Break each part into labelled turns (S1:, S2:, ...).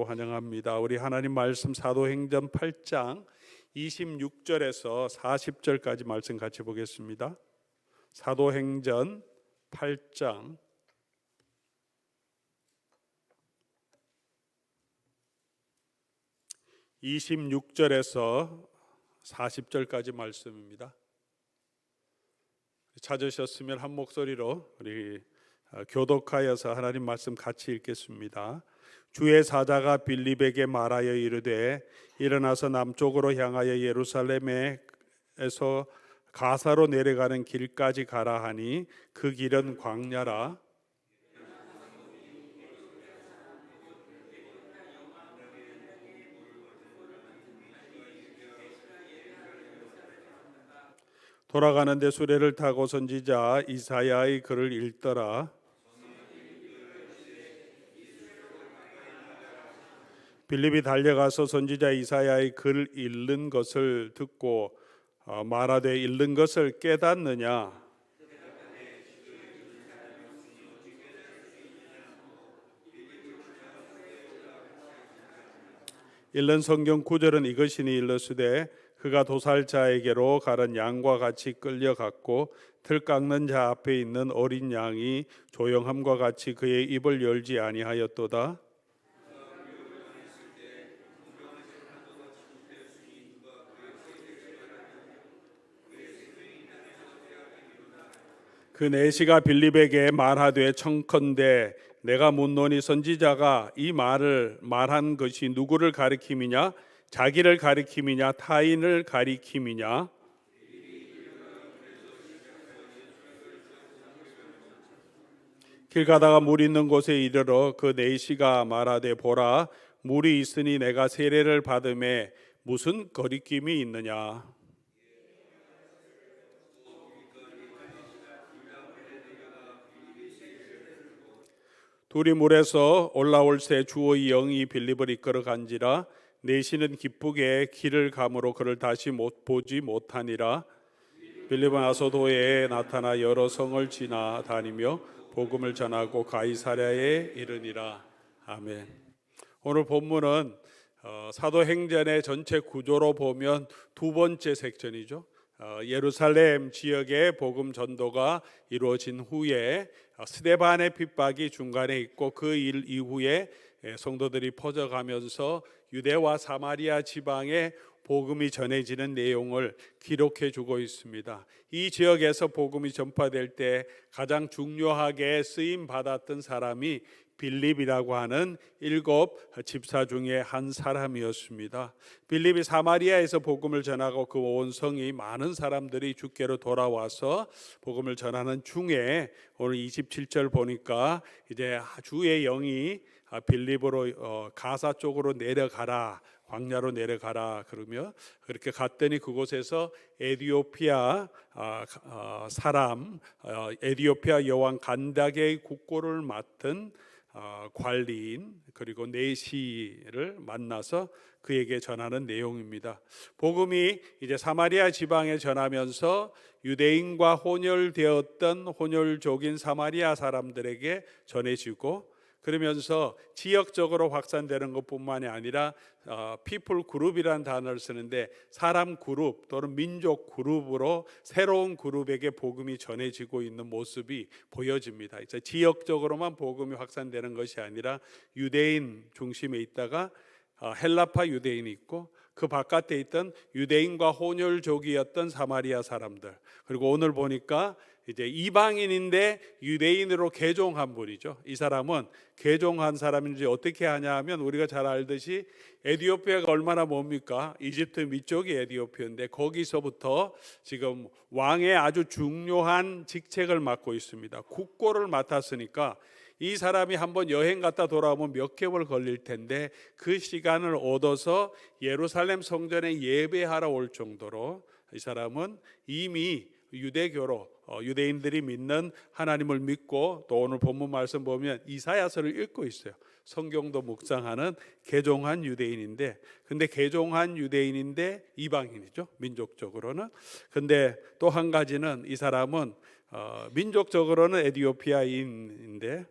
S1: 환영합니다. 우리 하나님 말씀 사도행전 8장 26절에서 40절까지 말씀 같이 보겠습니다. 사도행전 8장 26절에서 40절까지 말씀입니다. 찾으셨으면 한 목소리로 우리 어, 교독하여서 하나님 말씀 같이 읽겠습니다. 주의 사자가 빌립에게 말하여 이르되 일어나서 남쪽으로 향하여 예루살렘에서 가사로 내려가는 길까지 가라 하니 그 길은 광야라. 돌아가는데 수레를 타고 선지자 이사야의 글을 읽더라 빌립이 달려가서 선지자 이사야의 글 읽는 것을 듣고 어, 말하되 읽는 것을 깨닫느냐 읽는 성경 구절은 이것이니 일러스되 그가 도살자에게로 가는 양과 같이 끌려갔고 틀 깎는 자 앞에 있는 어린 양이 조용함과 같이 그의 입을 열지 아니하였도다. 그 내시가 빌립에게 말하되 청컨대 내가 묻노니 선지자가 이 말을 말한 것이 누구를 가리킴이냐? 자기를 가리킴이냐? 타인을 가리킴이냐? 길 가다가 물 있는 곳에 이르러 그 내시가 말하되 보라 물이 있으니 내가 세례를 받음에 무슨 거리낌이 있느냐 둘이 물에서 올라올 새 주의 영이 빌립을 이끌어 간지라 내시는 기쁘게 길을 감으로 그를 다시 못 보지 못하니라 빌립은 아소도에 나타나 여러 성을 지나 다니며 복음을 전하고 가이사랴에 이르니라 아멘. 오늘 본문은 어, 사도행전의 전체 구조로 보면 두 번째 섹션이죠. 어, 예루살렘 지역의 복음 전도가 이루어진 후에 어, 스데반의 핍박이 중간에 있고 그 일 이후에 예, 성도들이 퍼져가면서 유대와 사마리아 지방에 복음이 전해지는 내용을 기록해 주고 있습니다. 이 지역에서 복음이 전파될 때 가장 중요하게 쓰임 받았던 사람이 빌립이라고 하는 일곱 집사 중에 한 사람이었습니다. 빌립이 사마리아에서 복음을 전하고 그 온 성이 많은 사람들이 주께로 돌아와서 복음을 전하는 중에 오늘 27절 보니까 이제 주의 영이 빌립으로 어, 가사 쪽으로 내려가라. 광야로 내려가라 그러며 그렇게 갔더니 그곳에서 에디오피아 아, 아, 사람 어, 에디오피아 여왕 간닥의 국고를 맡은 어, 관리인 그리고 내시를 만나서 그에게 전하는 내용입니다. 복음이 이제 사마리아 지방에 전하면서 유대인과 혼혈되었던 혼혈족인 사마리아 사람들에게 전해지고 그러면서 지역적으로 확산되는 것뿐만이 아니라 어, people 그룹이라는 단어를 쓰는데 사람 그룹 또는 민족 그룹으로 새로운 그룹에게 복음이 전해지고 있는 모습이 보여집니다. 이제 지역적으로만 복음이 확산되는 것이 아니라 유대인 중심에 있다가 어, 헬라파 유대인이 있고 그 바깥에 있던 유대인과 혼혈족이었던 사마리아 사람들 그리고 오늘 보니까 이제 이방인인데 유대인으로 개종한 분이죠. 이 사람은 개종한 사람인지 어떻게 하냐면 우리가 잘 알듯이 에디오피아가 얼마나 뭡니까? 이집트 밑쪽이 에디오피아인데 거기서부터 지금 왕의 아주 중요한 직책을 맡고 있습니다. 국고를 맡았으니까 이 사람이 한번 여행 갔다 돌아오면 몇 개월 걸릴 텐데 그 시간을 얻어서 예루살렘 성전에 예배하러 올 정도로 이 사람은 이미 유대교로 어, 유대인들이 믿는 하나님을 믿고 또 오늘 본문 말씀 보면 이사야서를 읽고 있어요. 성경도 묵상하는 개종한 유대인인데 근데 개종한 유대인인데 이방인이죠. 민족적으로는. 근데 또 한 가지는 이 사람은 어, 민족적으로는 에디오피아인인데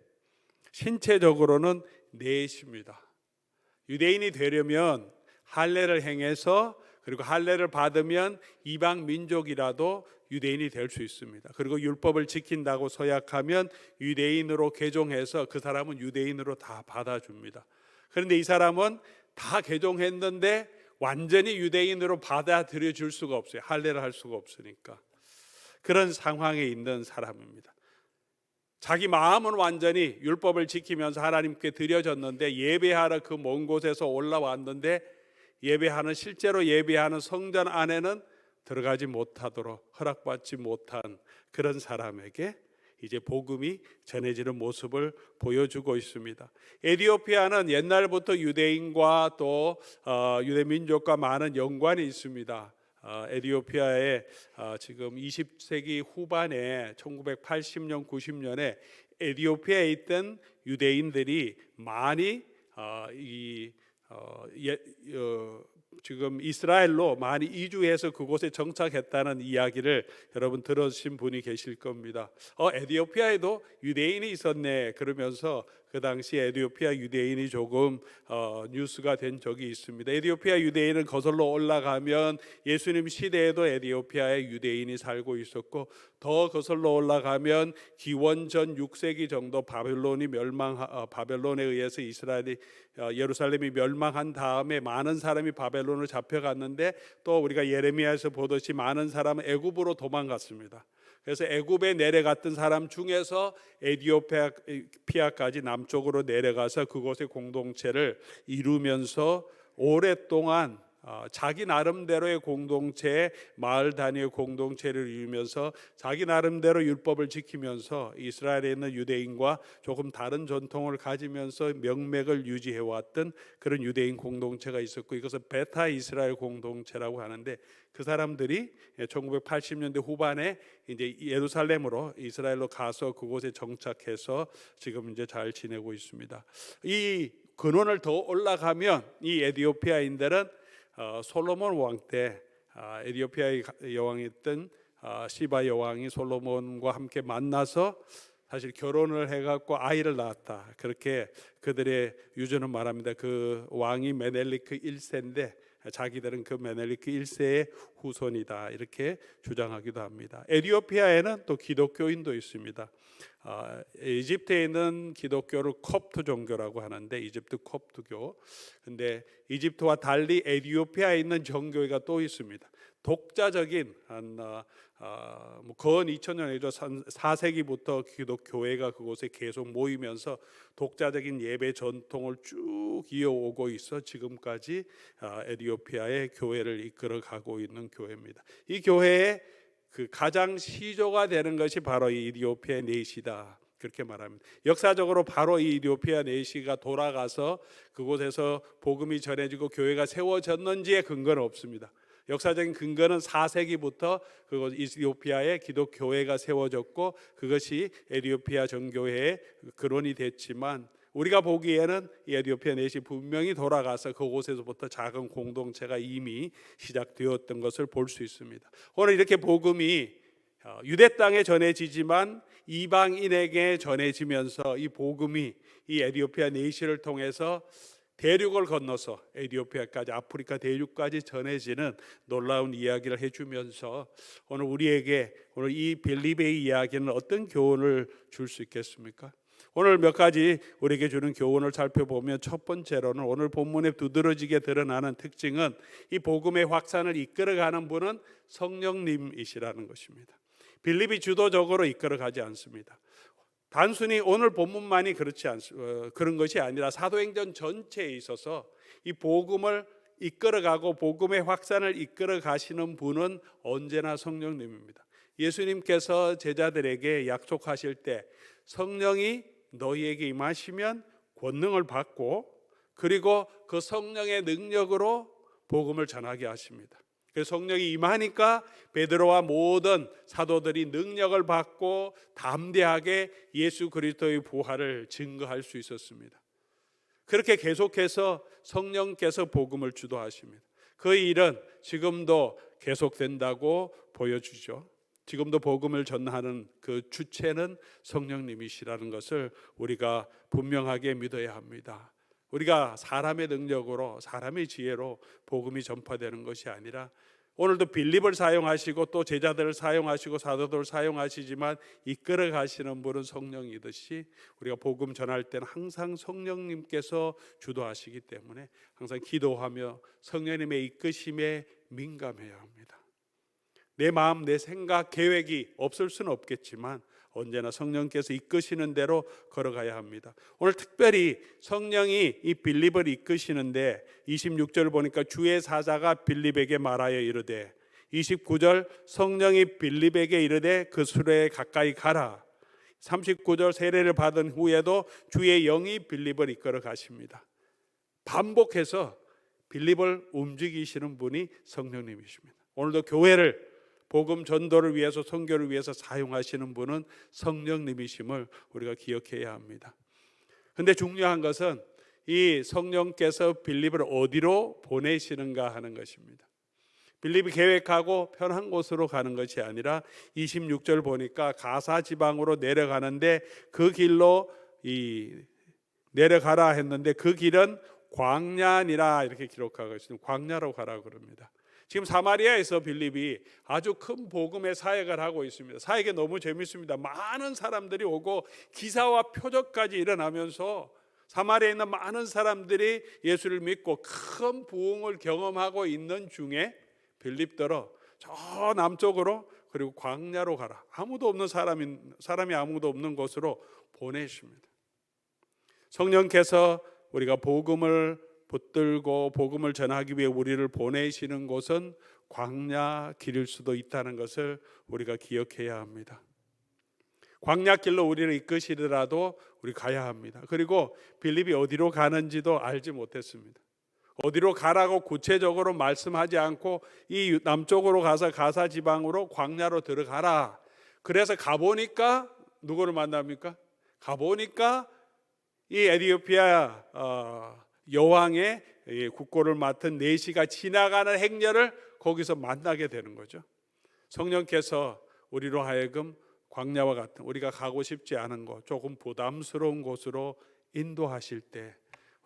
S1: 신체적으로는 넷입니다. 유대인이 되려면 할례를 행해서 그리고 할례를 받으면 이방 민족이라도 유대인이 될 수 있습니다. 그리고 율법을 지킨다고 서약하면 유대인으로 개종해서 그 사람은 유대인으로 다 받아줍니다. 그런데 이 사람은 다 개종했는데 완전히 유대인으로 받아들여 줄 수가 없어요. 할례를 할 수가 없으니까. 그런 상황에 있는 사람입니다. 자기 마음은 완전히 율법을 지키면서 하나님께 드려졌는데 예배하러 그 먼 곳에서 올라왔는데 예배하는 실제로 예배하는 성전 안에는 들어가지 못하도록 허락받지 못한 그런 사람에게 이제 복음이 전해지는 모습을 보여주고 있습니다. 에디오피아는 옛날부터 유대인과 또 어, 유대 민족과 많은 연관이 있습니다. 어, 에디오피아에 어, 지금 20세기 후반에 1980년 90년에 에디오피아에 있던 유대인들이 많이 어, 이 어, 예, 어, 지금 이스라엘로 많이 이주해서 그곳에 정착했다는 이야기를 여러분 들으신 분이 계실 겁니다. 어, 에디오피아에도 유대인이 있었네 그러면서 그 당시 에디오피아 유대인이 조금 어, 뉴스가 된 적이 있습니다. 에디오피아 유대인은 거슬러 올라가면 예수님 시대에도 에디오피아에 유대인이 살고 있었고 더 거슬러 올라가면 기원전 6세기 정도 바벨론이 멸망 어, 바벨론에 의해서 이스라엘이 어, 예루살렘이 멸망한 다음에 많은 사람이 바벨론을 잡혀갔는데 또 우리가 예레미야에서 보듯이 많은 사람은 애굽으로 도망갔습니다. 그래서 애굽에 내려갔던 사람 중에서 에디오피아까지 남쪽으로 내려가서 그곳의 공동체를 이루면서 오랫동안 어, 자기 나름대로의 공동체, 마을 단위의 공동체를 이루면서 자기 나름대로 율법을 지키면서 이스라엘에 있는 유대인과 조금 다른 전통을 가지면서 명맥을 유지해 왔던 그런 유대인 공동체가 있었고 이것을 베타 이스라엘 공동체라고 하는데 그 사람들이 1980년대 후반에 이제 예루살렘으로 이스라엘로 가서 그곳에 정착해서 지금 이제 잘 지내고 있습니다. 이 근원을 더 올라가면 이 에디오피아인들은 어, 솔로몬 왕때 아, 에디오피아의 여왕이었던 아, 시바 여왕이 솔로몬과 함께 만나서 사실 결혼을 해갖고 아이를 낳았다. 그렇게 그들의 유전은 말합니다. 그 왕이 메넬리크 1세인데 자기들은 그 메넬리크 1세의 후손이다. 이렇게 주장하기도 합니다. 에디오피아에는 또 기독교인도 있습니다. 아, 이집트에 있는 기독교를 콥트 종교라고 하는데 이집트 콥트교. 근데 이집트와 달리 에디오피아에 있는 정교회가 또 있습니다. 독자적인 한 어, 어, 뭐건 2000년 이죠. 4세기부터 기독교회가 그곳에 계속 모이면서 독자적인 예배 전통을 쭉 이어오고 있어 지금까지 어, 에디오피아의 교회를 이끌어가고 있는 교회입니다. 이 교회의 그 가장 시조가 되는 것이 바로 이 이디오피아 네시다. 그렇게 말합니다. 역사적으로 바로 이 이디오피아 네시가 돌아가서 그곳에서 복음이 전해지고 교회가 세워졌는지의 근거는 없습니다. 역사적인 근거는 4세기부터 그곳 이디오피아에 기독교회가 세워졌고 그것이 에디오피아 정교회의 근원이 됐지만 우리가 보기에는 이 에디오피아 넷이 분명히 돌아가서 그곳에서부터 작은 공동체가 이미 시작되었던 것을 볼 수 있습니다. 오늘 이렇게 복음이 어, 유대 땅에 전해지지만 이방인에게 전해지면서 이 복음이 이 에디오피아 네이시를 통해서 대륙을 건너서 에디오피아까지 아프리카 대륙까지 전해지는 놀라운 이야기를 해주면서 오늘 우리에게 오늘 이 빌립의 이야기는 어떤 교훈을 줄 수 있겠습니까? 오늘 몇 가지 우리에게 주는 교훈을 살펴보면 첫 번째로는 오늘 본문에 두드러지게 드러나는 특징은 이 복음의 확산을 이끌어가는 분은 성령님이시라는 것입니다. 빌립이 주도적으로 이끌어가지 않습니다. 단순히 오늘 본문만이 그렇지 않 어, 그런 것이 아니라 사도행전 전체에 있어서 이 복음을 이끌어가고 복음의 확산을 이끌어 가시는 분은 언제나 성령님입니다. 예수님께서 제자들에게 약속하실 때 성령이 너희에게 임하시면 권능을 받고 그리고 그 성령의 능력으로 복음을 전하게 하십니다. 그 성령이 임하니까 베드로와 모든 사도들이 능력을 받고 담대하게 예수 그리스도의 부활을 증거할 수 있었습니다. 그렇게 계속해서 성령께서 복음을 주도하십니다. 그 일은 지금도 계속된다고 보여주죠. 지금도 복음을 전하는 그 주체는 성령님이시라는 것을 우리가 분명하게 믿어야 합니다. 우리가 사람의 능력으로 사람의 지혜로 복음이 전파되는 것이 아니라 오늘도 빌립을 사용하시고 또 제자들을 사용하시고 사도들을 사용하시지만 이끌어 가시는 분은 성령이듯이 우리가 복음 전할 때는 항상 성령님께서 주도하시기 때문에 항상 기도하며 성령님의 이끄심에 민감해야 합니다. 내 마음, 내 생각, 계획이 없을 수는 없겠지만 언제나 성령께서 이끄시는 대로 걸어가야 합니다. 오늘 특별히 성령이 이 빌립을 이끄시는데 26절 보니까 주의 사자가 빌립에게 말하여 이르되 29절 성령이 빌립에게 이르되 그 수레에 가까이 가라. 39절 세례를 받은 후에도 주의 영이 빌립을 이끌어 가십니다. 반복해서 빌립을 움직이시는 분이 성령님이십니다. 오늘도 교회를 복음 전도를 위해서 선교를 위해서 사용하시는 분은 성령님이심을 우리가 기억해야 합니다. 근데 중요한 것은 이 성령께서 빌립을 어디로 보내시는가 하는 것입니다. 빌립이 계획하고 편한 곳으로 가는 것이 아니라 26절 보니까 가사 지방으로 내려가는데 그 길로 이 내려가라 했는데 그 길은 광야니라 이렇게 기록하고 있습니다. 광야로 가라 그럽니다. 지금 사마리아에서 빌립이 아주 큰 복음의 사역을 하고 있습니다. 사역이 너무 재밌습니다. 많은 사람들이 오고 기사와 표적까지 일어나면서 사마리아에 있는 많은 사람들이 예수를 믿고 큰 부흥을 경험하고 있는 중에 빌립더러 저 남쪽으로 그리고 광야로 가라. 아무도 없는 사람이 사람이 아무도 없는 곳으로 보내십니다. 성령께서 우리가 복음을 붙들고 복음을 전하기 위해 우리를 보내시는 곳은 광야 길일 수도 있다는 것을 우리가 기억해야 합니다. 광야 길로 우리를 이끄시더라도 우리 가야 합니다. 그리고 빌립이 어디로 가는지도 알지 못했습니다. 어디로 가라고 구체적으로 말씀하지 않고 이 남쪽으로 가서 가사 지방으로 광야로 들어가라. 그래서 가보니까 누구를 만납니까? 가보니까 이 에디오피아 어, 여왕의 국고를 맡은 네시가 지나가는 행렬을 거기서 만나게 되는 거죠. 성령께서 우리로 하여금 광야와 같은 우리가 가고 싶지 않은 곳, 조금 부담스러운 곳으로 인도하실 때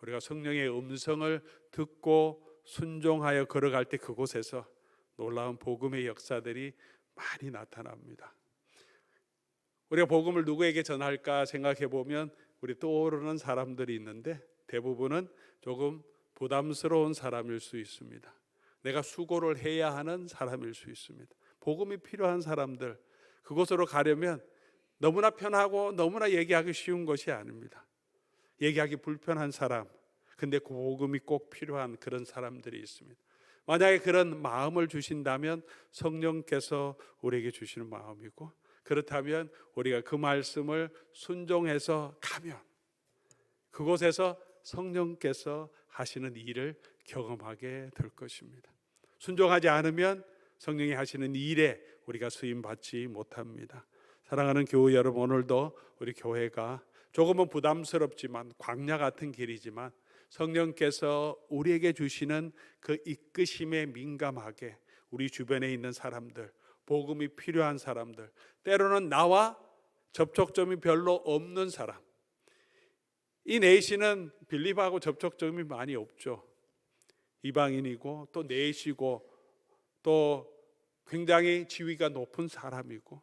S1: 우리가 성령의 음성을 듣고 순종하여 걸어갈 때 그곳에서 놀라운 복음의 역사들이 많이 나타납니다. 우리가 복음을 누구에게 전할까 생각해 보면 우리 떠오르는 사람들이 있는데 대부분은 조금 부담스러운 사람일 수 있습니다. 내가 수고를 해야 하는 사람일 수 있습니다. 복음이 필요한 사람들 그곳으로 가려면 너무나 편하고 너무나 얘기하기 쉬운 것이 아닙니다. 얘기하기 불편한 사람, 근데 그 복음이 꼭 필요한 그런 사람들이 있습니다. 만약에 그런 마음을 주신다면 성령께서 우리에게 주시는 마음이고 그렇다면 우리가 그 말씀을 순종해서 가면 그곳에서 성령께서 하시는 일을 경험하게 될 것입니다. 순종하지 않으면 성령이 하시는 일에 우리가 수임 받지 못합니다. 사랑하는 교우 여러분 오늘도 우리 교회가 조금은 부담스럽지만 광야 같은 길이지만 성령께서 우리에게 주시는 그 이끄심에 민감하게 우리 주변에 있는 사람들, 복음이 필요한 사람들, 때로는 나와 접촉점이 별로 없는 사람. 이 네시는 빌립하고 접촉점이 많이 없죠. 이방인이고 또 네시고 또 굉장히 지위가 높은 사람이고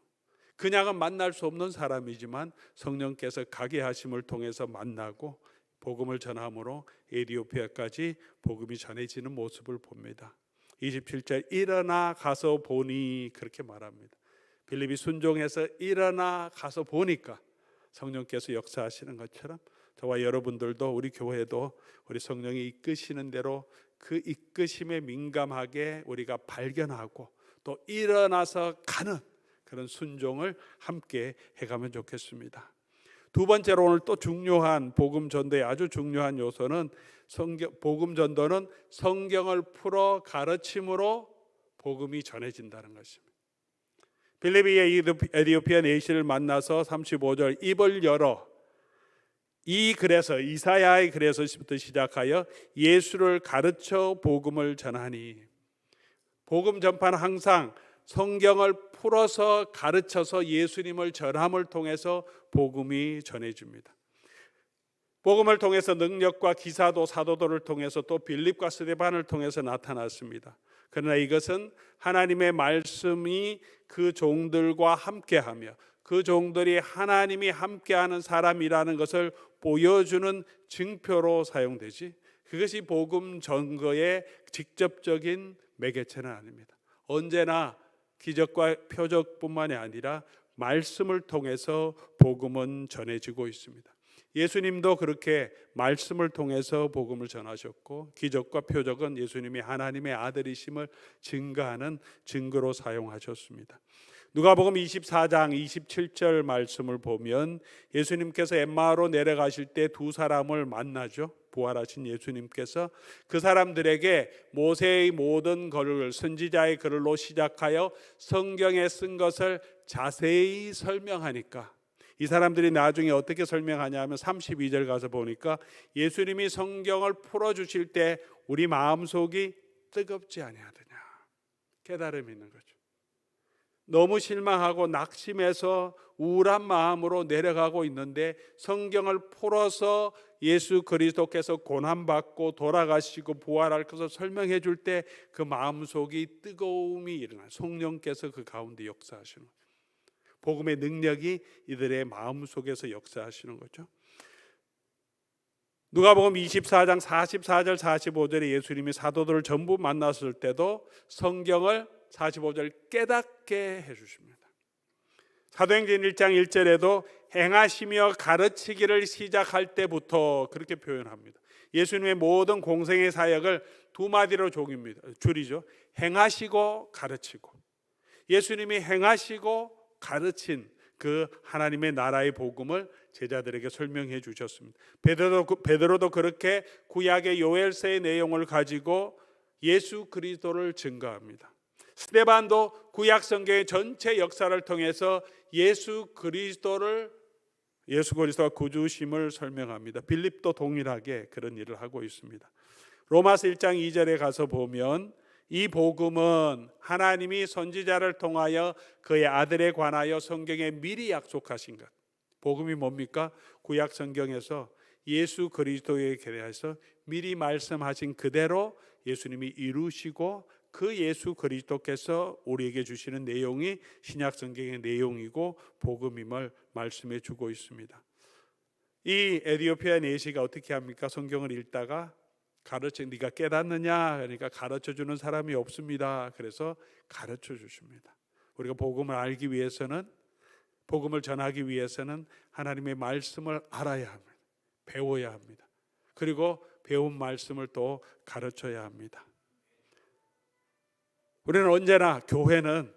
S1: 그냥은 만날 수 없는 사람이지만 성령께서 가게 하심을 통해서 만나고 복음을 전함으로 에디오피아까지 복음이 전해지는 모습을 봅니다. 27절 일어나 가서 보니 그렇게 말합니다. 빌립이 순종해서 일어나 가서 보니까 성령께서 역사하시는 것처럼 저와 여러분들도 우리 교회도 우리 성령이 이끄시는 대로 그 이끄심에 민감하게 우리가 발견하고 또 일어나서 가는 그런 순종을 함께 해가면 좋겠습니다. 두 번째로 오늘 또 중요한 복음 전도의 아주 중요한 요소는 성경 복음 전도는 성경을 풀어 가르침으로 복음이 전해진다는 것입니다. 빌리비의 에디오피아 네이시를 만나서 35절 입을 열어 이 글에서 이사야의 글에서부터 시작하여 예수를 가르쳐 복음을 전하니 복음 전파는 항상 성경을 풀어서 가르쳐서 예수님을 전함을 통해서 복음이 전해집니다. 복음을 통해서 능력과 기사도 사도들을 통해서 또 빌립과 스데반을 통해서 나타났습니다. 그러나 이것은 하나님의 말씀이 그 종들과 함께하며 그 종들이 하나님이 함께하는 사람이라는 것을 보여주는 증표로 사용되지 그것이 복음 전거의 직접적인 매개체는 아닙니다. 언제나 기적과 표적뿐만이 아니라 말씀을 통해서 복음은 전해지고 있습니다. 예수님도 그렇게 말씀을 통해서 복음을 전하셨고 기적과 표적은 예수님이 하나님의 아들이심을 증거하는 증거로 사용하셨습니다. 누가복음 24장 27절 말씀을 보면 예수님께서 엠마오로 내려가실 때 두 사람을 만나죠. 부활하신 예수님께서 그 사람들에게 모세의 모든 글을 선지자의 글로 시작하여 성경에 쓴 것을 자세히 설명하니까 이 사람들이 나중에 어떻게 설명하냐면 32절 가서 보니까 예수님이 성경을 풀어 주실 때 우리 마음속이 뜨겁지 아니하더냐 깨달음이 있는 거죠. 너무 실망하고 낙심해서 우울한 마음으로 내려가고 있는데 성경을 풀어서 예수 그리스도께서 고난받고 돌아가시고 부활할 것을 설명해 줄 때 그 마음속이 뜨거움이 일어나 성령께서 그 가운데 역사하시는 거죠. 복음의 능력이 이들의 마음속에서 역사하시는 거죠. 누가복음 24장 44절 45절에 예수님이 사도들을 전부 만났을 때도 성경을 45절 깨닫게 해 주십니다. 사도행전 1장 1절에도 행하시며 가르치기를 시작할 때부터 그렇게 표현합니다. 예수님의 모든 공생의 사역을 두 마디로 종입니다. 줄이죠. 행하시고 가르치고. 예수님이 행하시고 가르친 그 하나님의 나라의 복음을 제자들에게 설명해 주셨습니다. 베드로도, 베드로도 그렇게 구약의 요엘서의 내용을 가지고 예수 그리스도를 증거합니다. 스테반도 구약 성경의 전체 역사를 통해서 예수 그리스도를 예수 그리스도가 구주심을 설명합니다. 빌립도 동일하게 그런 일을 하고 있습니다. 로마서 1장 2절에 가서 보면 이 복음은 하나님이 선지자를 통하여 그의 아들에 관하여 성경에 미리 약속하신 것. 복음이 뭡니까? 구약 성경에서 예수 그리스도에 대해서 미리 말씀하신 그대로 예수님이 이루시고 그 예수 그리스도께서 우리에게 주시는 내용이 신약 성경의 내용이고 복음임을 말씀해 주고 있습니다. 이 에디오피아 내시가 어떻게 합니까? 성경을 읽다가 가르쳐 네가 깨닫느냐? 그러니까 가르쳐 주는 사람이 없습니다. 그래서 가르쳐 주십니다. 우리가 복음을 알기 위해서는 복음을 전하기 위해서는 하나님의 말씀을 알아야 합니다. 배워야 합니다. 그리고 배운 말씀을 또 가르쳐야 합니다. 우리는 언제나 교회는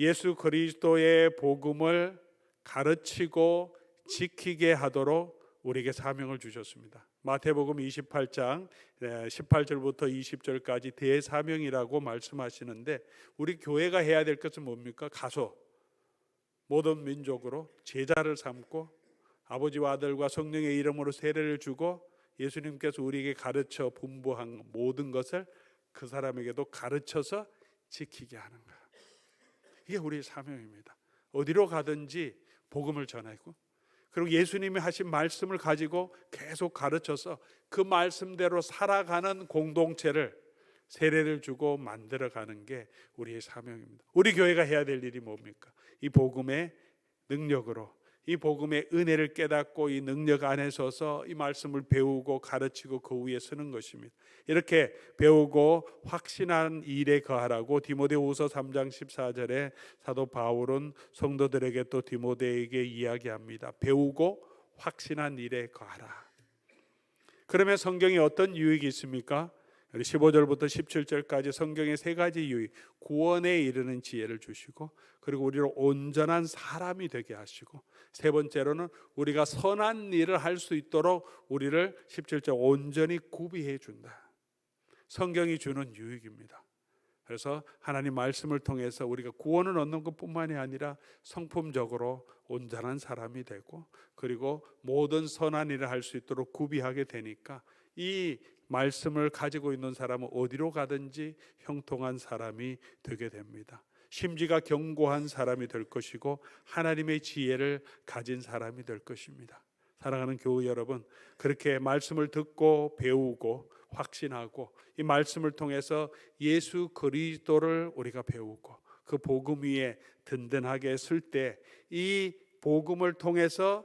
S1: 예수 그리스도의 복음을 가르치고 지키게 하도록 우리에게 사명을 주셨습니다. 마태복음 28장 18절부터 20절까지 대사명이라고 말씀하시는데 우리 교회가 해야 될 것은 뭡니까? 가서 모든 민족으로 제자를 삼고 아버지와 아들과 성령의 이름으로 세례를 주고 예수님께서 우리에게 가르쳐 분부한 모든 것을 그 사람에게도 가르쳐서 지키게 하는 거야. 이게 우리의 사명입니다. 어디로 가든지 복음을 전하고 그리고 예수님이 하신 말씀을 가지고 계속 가르쳐서 그 말씀대로 살아가는 공동체를 세례를 주고 만들어 가는 게 우리의 사명입니다. 우리 교회가 해야 될 일이 뭡니까? 이 복음의 능력으로 이 복음의 은혜를 깨닫고 이 능력 안에 서서 이 말씀을 배우고 가르치고 그 위에 서는 것입니다. 이렇게 배우고 확신한 일에 거하라고 디모데후서 3장 14절에 사도 바울은 성도들에게 또 디모데에게 이야기합니다. 배우고 확신한 일에 거하라. 그러면 성경에 어떤 유익이 있습니까? 15절부터 17절까지 성경의 세 가지 유익, 구원에 이르는 지혜를 주시고 그리고 우리를 온전한 사람이 되게 하시고 세 번째로는 우리가 선한 일을 할 수 있도록 우리를 17절 온전히 구비해 준다. 성경이 주는 유익입니다. 그래서 하나님 말씀을 통해서 우리가 구원을 얻는 것뿐만이 아니라 성품적으로 온전한 사람이 되고 그리고 모든 선한 일을 할 수 있도록 구비하게 되니까 이 말씀을 가지고 있는 사람은 어디로 가든지 형통한 사람이 되게 됩니다. 심지가 견고한 사람이 될 것이고 하나님의 지혜를 가진 사람이 될 것입니다. 사랑하는 교우 여러분, 그렇게 말씀을 듣고 배우고 확신하고 이 말씀을 통해서 예수 그리스도를 우리가 배우고 그 복음 위에 든든하게 설때이 복음을 통해서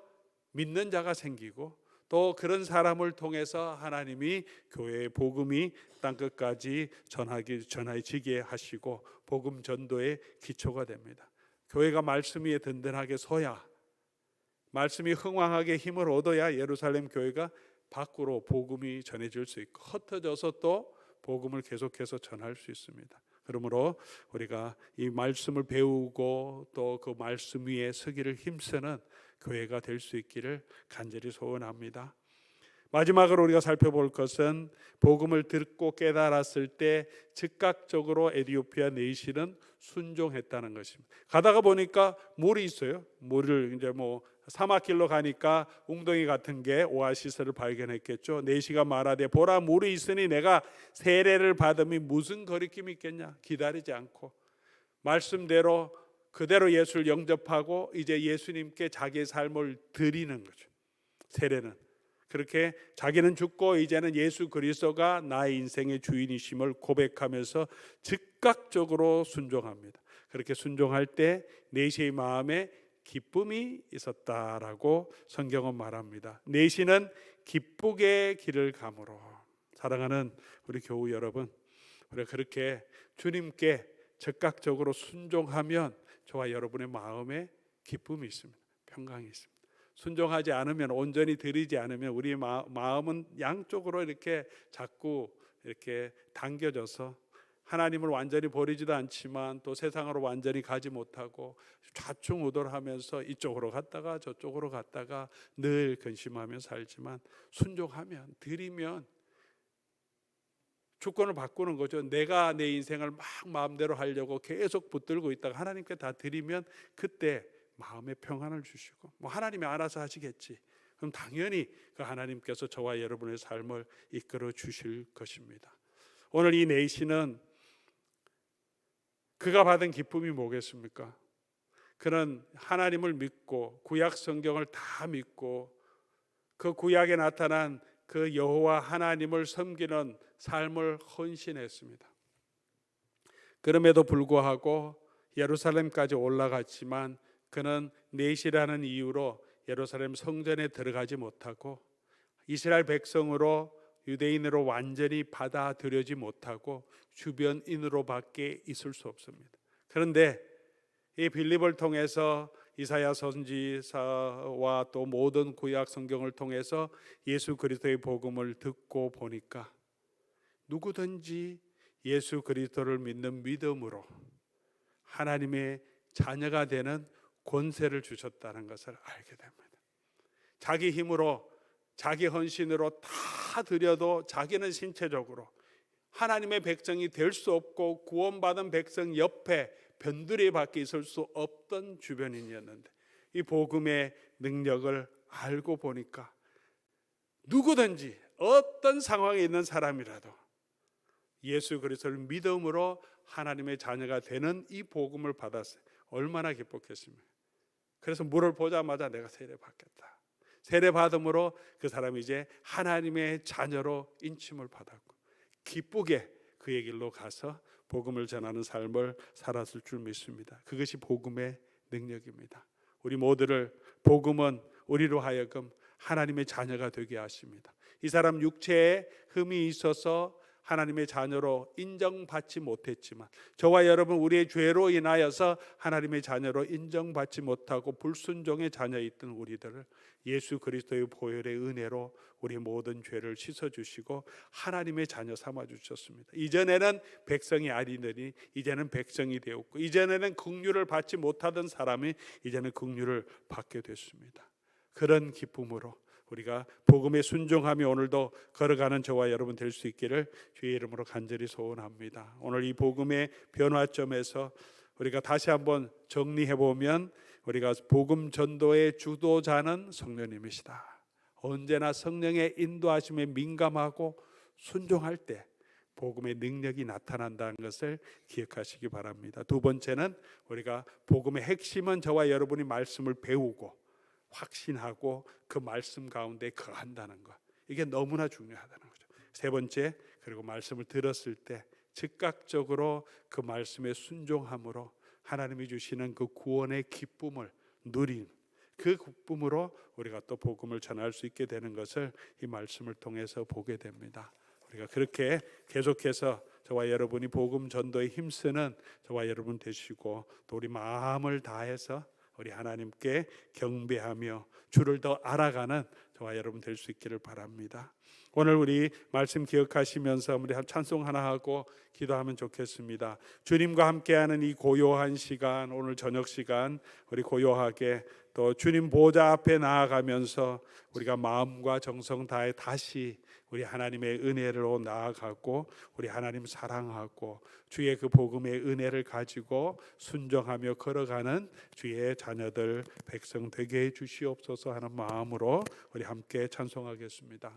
S1: 믿는 자가 생기고 또 그런 사람을 통해서 하나님이 교회의 복음이 땅 끝까지 전하기 전해지게 하시고 복음 전도의 기초가 됩니다. 교회가 말씀 위에 든든하게 서야 말씀이 흥왕하게 힘을 얻어야 예루살렘 교회가 밖으로 복음이 전해질 수 있고 흩어져서 또 복음을 계속해서 전할 수 있습니다. 그러므로 우리가 이 말씀을 배우고 또 그 말씀 위에 서기를 힘쓰는 교회가 될 수 있기를 간절히 소원합니다. 마지막으로 우리가 살펴볼 것은 복음을 듣고 깨달았을 때 즉각적으로 에디오피아 내시는 순종했다는 것입니다. 가다가 보니까 물이 있어요. 물을 이제 뭐 사막길로 가니까 웅덩이 같은 게 오아시스를 발견했겠죠. 내시가 말하되 보라 물이 있으니 내가 세례를 받음이 무슨 거리낌이 있겠냐. 기다리지 않고 말씀대로 그대로 예수를 영접하고 이제 예수님께 자기의 삶을 드리는 거죠. 세례는 그렇게 자기는 죽고 이제는 예수 그리스도가 나의 인생의 주인이심을 고백하면서 즉각적으로 순종합니다. 그렇게 순종할 때 내시의 마음에 기쁨이 있었다라고 성경은 말합니다. 내시는 기쁘게 길을 감으로 사랑하는 우리 교우 여러분, 우리 그렇게 주님께 즉각적으로 순종하면 저와 여러분의 마음에 기쁨이 있습니다. 평강이 있습니다. 순종하지 않으면 온전히 드리지 않으면 우리 마, 마음은 양쪽으로 이렇게 자꾸 이렇게 당겨져서 하나님을 완전히 버리지도 않지만 또 세상으로 완전히 가지 못하고 좌충우돌하면서 이쪽으로 갔다가 저쪽으로 갔다가 늘 근심하며 살지만 순종하면 드리면 주권을 바꾸는 거죠. 내가 내 인생을 막 마음대로 하려고 계속 붙들고 있다가 하나님께 다 드리면 그때 마음의 평안을 주시고 뭐 하나님이 알아서 하시겠지. 그럼 당연히 그 하나님께서 저와 여러분의 삶을 이끌어 주실 것입니다. 오늘 이 내시는 그가 받은 기쁨이 뭐겠습니까? 그는 하나님을 믿고 구약 성경을 다 믿고 그 구약에 나타난 그 여호와 하나님을 섬기는 삶을 헌신했습니다. 그럼에도 불구하고 예루살렘까지 올라갔지만 그는 내시라는 이유로 예루살렘 성전에 들어가지 못하고 이스라엘 백성으로 유대인으로 완전히 받아들여지 못하고 주변인으로밖에 있을 수 없습니다. 그런데 이 빌립을 통해서 이사야 선지사와 또 모든 구약 성경을 통해서 예수 그리스도의 복음을 듣고 보니까 누구든지 예수 그리스도를 믿는 믿음으로 하나님의 자녀가 되는 권세를 주셨다는 것을 알게 됩니다. 자기 힘으로 자기 헌신으로 다 드려도 자기는 신체적으로 하나님의 백성이 될 수 없고 구원받은 백성 옆에 변두리 밖에 있을 수 없던 주변인이었는데 이 복음의 능력을 알고 보니까 누구든지 어떤 상황에 있는 사람이라도 예수 그리스도를 믿음으로 하나님의 자녀가 되는 이 복음을 받았어요. 얼마나 기뻤겠습니까? 그래서 물을 보자마자 내가 세례 받겠다. 세례 받음으로 그 사람이 이제 하나님의 자녀로 인침을 받았고 기쁘게 그의 길로 가서 복음을 전하는 삶을 살았을 줄 믿습니다. 그것이 복음의 능력입니다. 우리 모두를 복음은 우리로 하여금 하나님의 자녀가 되게 하십니다. 이 사람 육체에 흠이 있어서 하나님의 자녀로 인정받지 못했지만 저와 여러분 우리의 죄로 인하여서 하나님의 자녀로 인정받지 못하고 불순종의 자녀였던 우리들을 예수 그리스도의 보혈의 은혜로 우리 모든 죄를 씻어 주시고 하나님의 자녀 삼아 주셨습니다. 이전에는 백성이 아니더니 이제는 백성이 되었고 이전에는 긍휼을 받지 못하던 사람이 이제는 긍휼을 받게 됐습니다. 그런 기쁨으로 우리가 복음에 순종하며 오늘도 걸어가는 저와 여러분 될 수 있기를 주의 이름으로 간절히 소원합니다. 오늘 이 복음의 변화점에서 우리가 다시 한번 정리해 보면 우리가 복음 전도의 주도자는 성령님이시다. 언제나 성령의 인도하심에 민감하고 순종할 때 복음의 능력이 나타난다는 것을 기억하시기 바랍니다. 두 번째는 우리가 복음의 핵심은 저와 여러분이 말씀을 배우고 확신하고 그 말씀 가운데 거한다는 것. 이게 너무나 중요하다는 거죠. 세 번째, 그리고 말씀을 들었을 때 즉각적으로 그 말씀에 순종함으로 하나님이 주시는 그 구원의 기쁨을 누린 그 기쁨으로 우리가 또 복음을 전할 수 있게 되는 것을 이 말씀을 통해서 보게 됩니다. 우리가 그렇게 계속해서 저와 여러분이 복음 전도에 힘쓰는 저와 여러분 되시고 또 우리 마음을 다해서 우리 하나님께 경배하며 주를 더 알아가는 저와 여러분 될 수 있기를 바랍니다. 오늘 우리 말씀 기억하시면서 우리 한 찬송 하나 하고 기도하면 좋겠습니다. 주님과 함께하는 이 고요한 시간, 오늘 저녁 시간 우리 고요하게 또 주님 보좌 앞에 나아가면서 우리가 마음과 정성 다해 다시 우리 하나님의 은혜로 나아가고 우리 하나님 사랑하고 주의 그 복음의 은혜를 가지고 순종하며 걸어가는 주의 자녀들 백성 되게 해 주시옵소서 하는 마음으로 우리 함께 찬송하겠습니다.